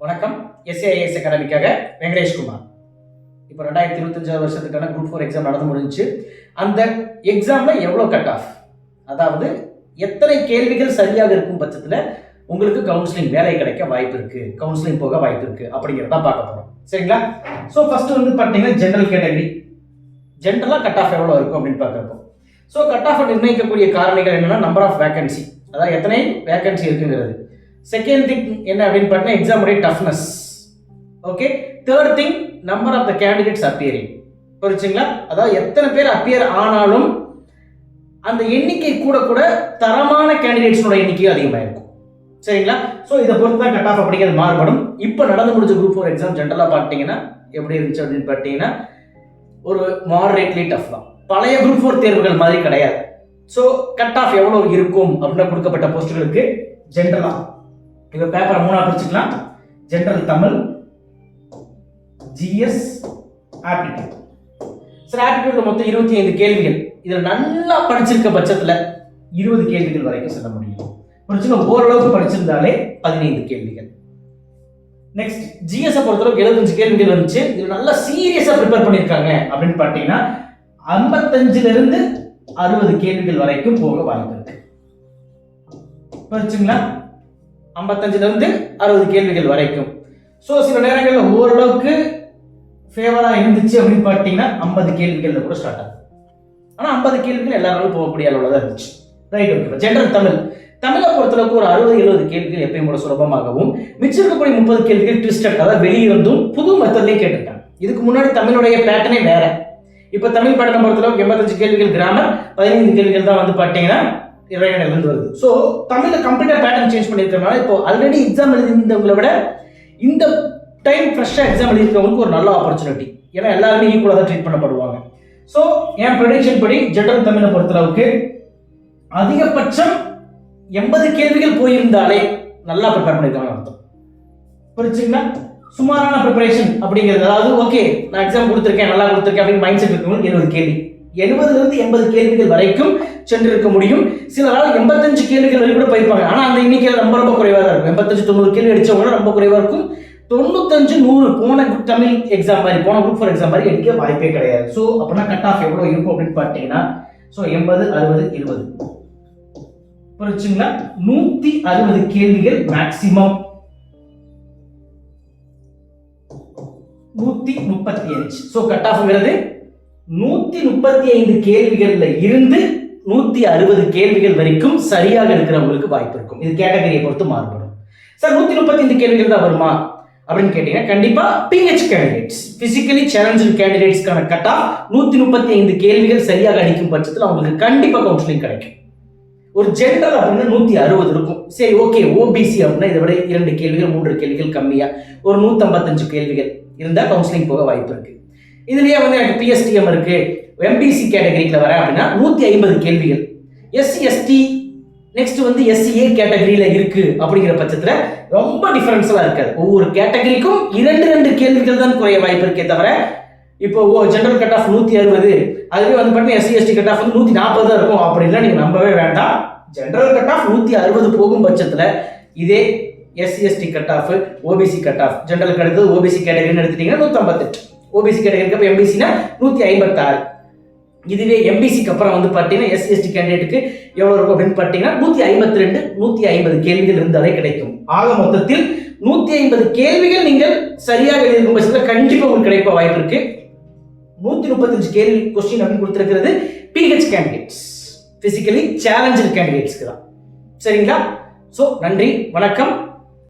வணக்கம். எஸ்ஏஐஎஸ் அகாடமிக்காக வெங்கடேஷ்குமார் இப்போ ரெண்டாயிரத்தி இருபத்தஞ்சாவது வருஷத்துக்கான குரூப் ஃபோர் எக்ஸாம் நடந்து முடிஞ்சுச்சு அந்த எக்ஸாமில் எவ்வளோ கட் ஆஃப் அதாவது எத்தனை கேள்விகள் சரியாக இருக்கும் பட்சத்தில் உங்களுக்கு கவுன்சிலிங் வேலை கிடைக்க வாய்ப்பு இருக்கு கவுன்சிலிங் போக வாய்ப்பு இருக்கு அப்படிங்கிறத பார்க்க போகிறோம் சரிங்களா? ஸோ ஃபர்ஸ்ட் வந்து பார்த்தீங்கன்னா ஜென்ரல் கேட்டகரி ஜென்ரலாக கட் ஆஃப் எவ்வளோ இருக்கும் அப்படின்னு பார்க்குறப்போ ஸோ கட் ஆஃப் நிர்ணயிக்கக்கூடிய காரணிகள் என்னென்னா நம்பர் ஆஃப் வேகன்சி அதாவது எத்தனை வேகன்சி இருக்குங்கிறது. செகண்ட் திங் என்ன அப்படின்னு பார்த்தீங்கன்னா எக்ஸாமுடைய toughness okay third thing number of the candidates appearing புரிச்சுங்களா அதாவது எத்தனை பேர் அப்பியர் ஆனாலும் அந்த எண்ணிக்கை கூட கூட தரமான கேண்டிடேட்ஸோட எண்ணிக்கையும் அதிகமாக இருக்கும் சரிங்களா? ஸோ இதை பொறுத்து தான் கட் ஆஃப் அப்படிங்கிறது மாறுபடும். இப்போ நடந்து முடிஞ்ச குரூப் ஃபோர் எக்ஸாம் ஜென்ரலாக பார்த்தீங்கன்னா எப்படி இருந்துச்சு அப்படின்னு பார்த்தீங்கன்னா ஒரு மாடரேட்லி டஃப் தான். பழைய குரூப் ஃபோர் தேர்வுகள் மாதிரி கிடையாது. ஸோ கட் ஆஃப் எவ்வளோ இருக்கும் அப்படின்னு கொடுக்கப்பட்ட போஸ்ட்டுகளுக்கு ஜென்ரலாக இப்போ பேப்பரை மூணாக பிரிச்சுக்கலாம். General Tamil GS aptitude sir ஆப்டிடியூட்ல மொத்தம் இருபத்தி ஐந்து கேள்விகள். இதில் நல்லா படிச்சிருக்க பட்சத்தில் இருபது கேள்விகள் வரைக்கும் சொல்ல முடியும். புரிச்சுங்க ஓரளவுக்கு படிச்சிருந்தாலே பதினைந்து கேள்விகள். நெக்ஸ்ட் ஜிஎஸ் பொறுத்தளவுக்கு எழுபத்தஞ்சு கேள்விகள் இருந்துச்சு இது நல்லா சீரியஸாக ப்ரிப்பேர் பண்ணியிருக்காங்க அப்படின்னு பார்த்தீங்கன்னா ஐம்பத்தஞ்சுல இருந்து அறுபது கேள்விகள் வரைக்கும் போக வாய்ப்பு இருக்கு. புரிச்சுங்களா ஐம்பத்தஞ்சுல இருந்து அறுபது கேள்விகள் வரைக்கும். ஸோ சில நேரங்களில் ஓரளவுக்கு ஃபேவராக இருந்துச்சு அப்படின்னு பார்த்தீங்கன்னா ஐம்பது கேள்விகளில் கூட ஸ்டார்ட் ஆகும் ஆனால் ஐம்பது கேள்விகள் எல்லாராலும் போகக்கூடிய அளவில் தான் இருந்துச்சு. Right okay general Tamil. தமிழை பொறுத்தளவுக்கு ஒரு அறுபது எழுபது கேள்விகள் எப்பயும் கூட சுலபமாகவும் மிச்சம் இருக்கக்கூடிய முப்பது கேள்விகள் ட்விஸ்டட் அதாவது வெளியிருந்தும் புது மெத்தட்லேயும் கேட்டிருக்காங்க இதுக்கு முன்னாடி தமிழுடைய பேட்டர்னே வேற. இப்போ தமிழ் பேட்டர்னை பொறுத்தளவுக்கு எண்பத்தஞ்சு கேள்விகள் கிராமர் பதினைந்து கேள்விகள் தான் வந்து பார்த்தீங்கன்னா இறைவனிலிருந்து வருது. ஸோ தமிழில் கம்ப்ளீட்டாக பேட்டர்ன் சேஞ்ச் பண்ணியிருக்கனால இப்போ ஆல்ரெடி எக்ஸாம் எழுதியிருந்தவங்களை விட இந்த டைம் ஃப்ரெஷ்ஷாக எக்ஸாம் எழுதியிருக்கவங்களுக்கு ஒரு நல்ல ஆப்பர்ச்சுனிட்டி ஏன்னா எல்லாருமே ஈக்குவலாக தான் ட்ரீட் பண்ணப்படுவாங்க. ஸோ என் ப்ரொடிக்ஷன் படி ஜென்ரல் தமிழை பொறுத்தளவுக்கு அதிகபட்சம் எண்பது கேள்விகள் போயிருந்தாலே நல்லா ப்ரிப்பேர் பண்ணியிருக்காங்க அர்த்தம். புரிச்சுங்களா சுமாரான ப்ரிப்பரேஷன் அப்படிங்கிறது அதாவது ஓகே நான் எக்ஸாம் கொடுத்துருக்கேன் நல்லா கொடுத்துருக்கேன் அப்படின்னு மைண்ட் செட் இருக்கவங்களுக்கு எழுபது கேள்வி. எழுபதுலேருந்து எண்பது கேள்விகள் வரைக்கும் சென்றிருக்க முடியும். சிலரால் எண்பத்தஞ்சு கேள்விகள் வரை கூட போயிருப்பாங்க ஆனால் அந்த எண்ணிக்கையில் ரொம்ப ரொம்ப குறைவாக தான் இருக்கும். எண்பத்தஞ்சு தொண்ணூறு கேள்வி அடித்தவங்க ரொம்ப குறைவாக இருக்கும். தொண்ணூத்தஞ்சு நூறு போன குரூப் தமிழ் எக்ஸாம் மாதிரி போன குரூப் ஃபோர் எக்ஸாம் மாதிரி எடுக்க வாய்ப்பே கிடையாது. ஸோ அப்படின்னா கட் ஆஃப் எவ்வளோ இருக்கும் அப்படின்னு பார்த்தீங்கன்னா ஸோ எண்பது அறுபது எழுபது. புரிச்சுங்களா நூத்தி அறுபது கேள்விகள் மேக்சிமம் நூத்தி முப்பத்தி அஞ்சு. ஸோ கட் ஆஃப்ங்கிறது நூத்தி முப்பத்தி ஐந்து கேள்விகள்ல இருந்து நூத்தி அறுபது கேள்விகள் வரைக்கும் சரியாக இருக்கிறவங்களுக்கு வாய்ப்பு இருக்கும். இது கேட்டகரியை பொறுத்து மாறுபடும். சார் நூத்தி முப்பத்தி ஐந்து கேள்விகள் தான் வருமா? அப்படின்னு கேட்டீங்கன்னா கண்டிப்பா பிஹெச் கேண்டிடேட்ஸ் பிசிக்கலி சேலஞ்சு கேண்டிடேட்ஸ்க்கான கட்டா நூற்றி நூத்தி முப்பத்தி ஐந்து கேள்விகள் சரியாக அடிக்கும் பட்சத்தில் அவங்களுக்கு கண்டிப்பா கவுன்சிலிங் கிடைக்கும். ஒரு ஜென்ரல் அப்படின்னா நூத்தி அறுபது இருக்கும். சரி ஓகே ஓபிசி அப்படின்னா இதை விட இரண்டு கேள்விகள் மூன்று கேள்விகள் கம்மியா. ஒரு நூற்றம்பத்தஞ்சு கேள்விகள் இருந்தா கவுன்சிலிங் போக வாய்ப்பு இருக்கு. இதுலயே வந்து எனக்கு பிஎஸ்டிஎம் இருக்கு. எம்பிசி கேட்டகரியில் வரேன் அப்படின்னா நூத்தி ஐம்பது கேள்விகள். எஸ்சி எஸ்டி நெக்ஸ்ட் வந்து எஸ்சிஏ கேட்டகரியில இருக்கு அப்படிங்கிற பட்சத்துல ரொம்ப டிஃபரன்ஸ்லாம் இருக்காது. ஒவ்வொரு கேட்டகரிக்கும் இரண்டு ரெண்டு கேள்விகள் தான் குறைய வாய்ப்பு இருக்கே தவிர இப்போ ஓ ஜென்ரல் கட் ஆஃப் நூத்தி அறுபது. அதுவே வந்து பார்த்தீங்கன்னா எஸ்சி எஸ்டி கட் ஆஃப் வந்து நூத்தி நாற்பது தான் இருக்கும். அப்படின்லாம் நீங்க நம்பவே வேண்டாம். ஜென்ரல் கட் ஆஃப் நூத்தி அறுபது போகும் பட்சத்துல இதே SC ST cut off OBC cut off general cut OBC கேட்டகரின்னு எடுத்துட்டீங்கன்னா நூத்தி ஐம்பத்தெட்டு ஓபிசி கேட்டகரிக்கு அப்போ எம்பிசினா நூற்றி ஐம்பத்தாறு. இதுவே எம்பிசிக்கு அப்புறம் வந்து பார்த்தீங்கன்னா எஸ்சி எஸ்டி கேண்டிடேட்டுக்கு எவ்வளோ இருக்கும் அப்படின்னு பார்த்தீங்கன்னா நூற்றி ஐம்பத்தி ரெண்டு நூற்றி ஐம்பது கேள்விகள் இருந்தாலே கிடைக்கும். ஆக மொத்தத்தில் நூற்றி ஐம்பது கேள்விகள் நீங்கள் சரியாக எழுதியிருக்கும் பட்சத்தில் கண்டிப்பாக உங்களுக்கு கிடைப்ப வாய்ப்பு இருக்கு. நூற்றி முப்பத்தஞ்சு கேள்வி கொஸ்டின் அப்படின்னு கொடுத்துருக்கிறது பிஹெச் கேண்டிடேட்ஸ் ஃபிசிக்கலி சேலஞ்சு கேண்டிடேட்ஸ்க்கு தான். சரிங்களா? ஸோ நன்றி வணக்கம்.